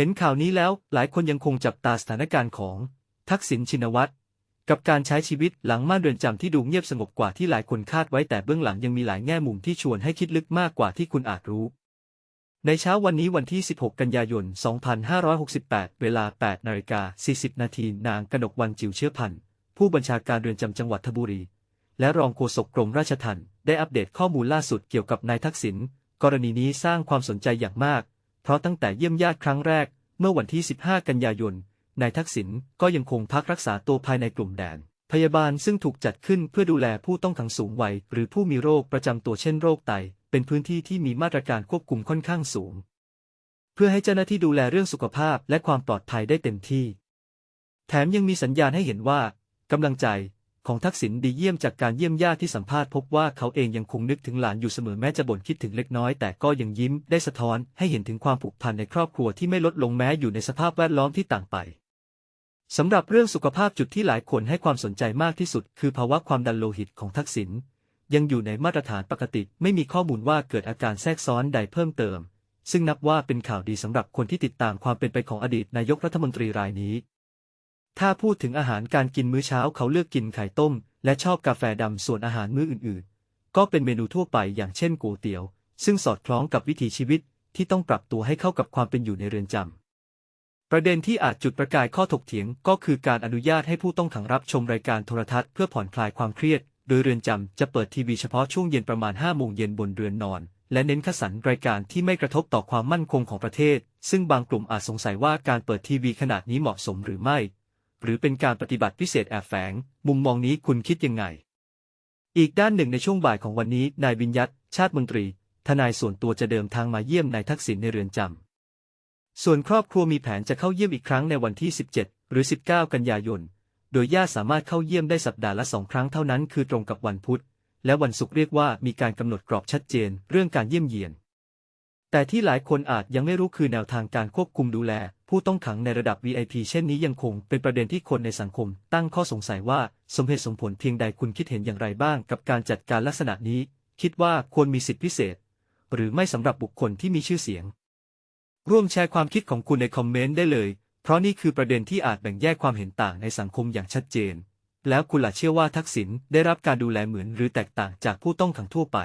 เห็นข่าวนี้แล้วหลายคนยังคงจับตาสถานการณ์ของ ทักษิณชินวัตรกับการใช้ชีวิตหลังม่านเรือนจำที่ดูเงียบสงบกว่าที่หลายคนคาดไว้แต่เบื้องหลังยังมีหลายแง่มุมที่ชวนให้คิดลึกมากกว่าที่คุณอาจรู้ ในเช้าวันนี้วันที่ 16 กันยายน 2568 เวลา 8นาฬิกา40 นาทีนางกนกวันจิวเชื้อพันธ์ผู้บัญชาการเรือนจำจังหวัดทบุรี และรองโฆษกกรมราชทัณฑ์ได้อัปเดตข้อมูลล่าสุดเกี่ยวกับนายทักษิณกรณีนี้สร้างความสนใจอย่างมาก เพราะตั้งแต่เยี่ยมญาติครั้งแรก เมื่อวันที่ 15 กันยายน นายทักษิณก็ยังคงพักรักษาตัวภายในกลุ่มแดน พยาบาลซึ่งถูกจัดขึ้นเพื่อดูแลผู้ต้องขังสูงวัย หรือผู้มีโรคประจำตัวเช่นโรคไต เป็นพื้นที่ที่มีมาตรการควบคุมค่อนข้างสูง เพื่อให้เจ้าหน้าที่ดูแลเรื่องสุขภาพและความปลอดภัยได้เต็มที่ แถมยังมีสัญญาณให้เห็นว่ากำลังใจ ของทักษิณดีเยี่ยมจากการเยี่ยมญาติที่สัมภาษณ์พบว่าเขาเองยังคงนึกถึงหลานอยู่เสมอแม้จะบ่นคิดถึงเล็กน้อยแต่ก็ยังยิ้มได้สะท้อนให้เห็นถึงความผูกพันในครอบครัวที่ไม่ลดลงแม้อยู่ในสภาพแวดล้อมที่ต่างไปสำหรับเรื่องสุขภาพจุดที่หลายคนให้ความสนใจมากที่สุด คือภาวะความดันโลหิตของทักษิณยังอยู่ในมาตรฐานปกติ ไม่มีข้อมูลว่าเกิดอาการแทรกซ้อนใดเพิ่มเติม ซึ่งนับว่าเป็นข่าวดีสำหรับคนที่ติดตามความเป็นไปของอดีตนายกรัฐมนตรีรายนี้ ถ้าพูดถึงอาหารการกินมื้อเช้าเขาเลือกกินไข่ต้ม และชอบกาแฟดำส่วนอาหารมื้ออื่นๆ ก็เป็นเมนูทั่วไปอย่างเช่นก๋วยเตี๋ยว ซึ่งสอดคล้องกับวิถีชีวิตที่ต้องปรับตัวให้เข้ากับความเป็นอยู่ในเรือนจำ ประเด็นที่อาจจุดประกายข้อถกเถียงก็คือการอนุญาตให้ผู้ต้องขังรับชมรายการโทรทัศน์เพื่อผ่อนคลายความเครียด โดยเรือนจำจะเปิดทีวีเฉพาะช่วงเย็นประมาณ5โมงเย็นบนเรือนนอนและเน้นคัดสรรรายการที่ไม่กระทบต่อความมั่นคงของประเทศ ซึ่งบางกลุ่มอาจสงสัยว่าการเปิดทีวีขนาดนี้เหมาะสมหรือไม่ หรือเป็นการปฏิบัติพิเศษแอบแฝง มุมมองนี้คุณคิดยังไง อีกด้านหนึ่งในช่วงบ่ายของวันนี้ นายวิญญัตชาติมนตรี ทนายส่วนตัวจะเดินทางมาเยี่ยมนายทักษิณในเรือนจำ ส่วนครอบครัวมีแผนจะเข้าเยี่ยมอีกครั้งในวันที่ 17 หรือ 19 กันยายน โดยญาติสามารถเข้าเยี่ยมได้สัปดาห์ละสองครั้งเท่านั้นคือตรงกับวันพุธ และวันศุกร์เรียกว่ามีการกำหนดกรอบชัดเจน เรื่องการเยี่ยมเยียน แต่ที่หลายคนอาจยังไม่รู้คือแนวทางการควบคุมดูแล ผู้ต้องขังในระดับ VIP เช่นนี้ยังคงเป็นประเด็นที่คนในสังคม ตั้งข้อสงสัยว่าสมเหตุสมผลเพียงใดคุณคิดเห็นอย่างไรบ้างกับการจัดการลักษณะนี้ คิดว่าควรมีสิทธิพิเศษ หรือไม่สำหรับบุคคลที่มีชื่อเสียง ร่วมแชร์ความคิดของคุณในคอมเมนต์ได้เลย เพราะนี่คือประเด็นที่อาจแบ่งแยกความเห็นต่างในสังคมอย่างชัดเจน แล้วคุณล่ะเชื่อว่าทักษิณได้รับการดูแลเหมือนหรือแตกต่างจากผู้ต้องขังทั่วไป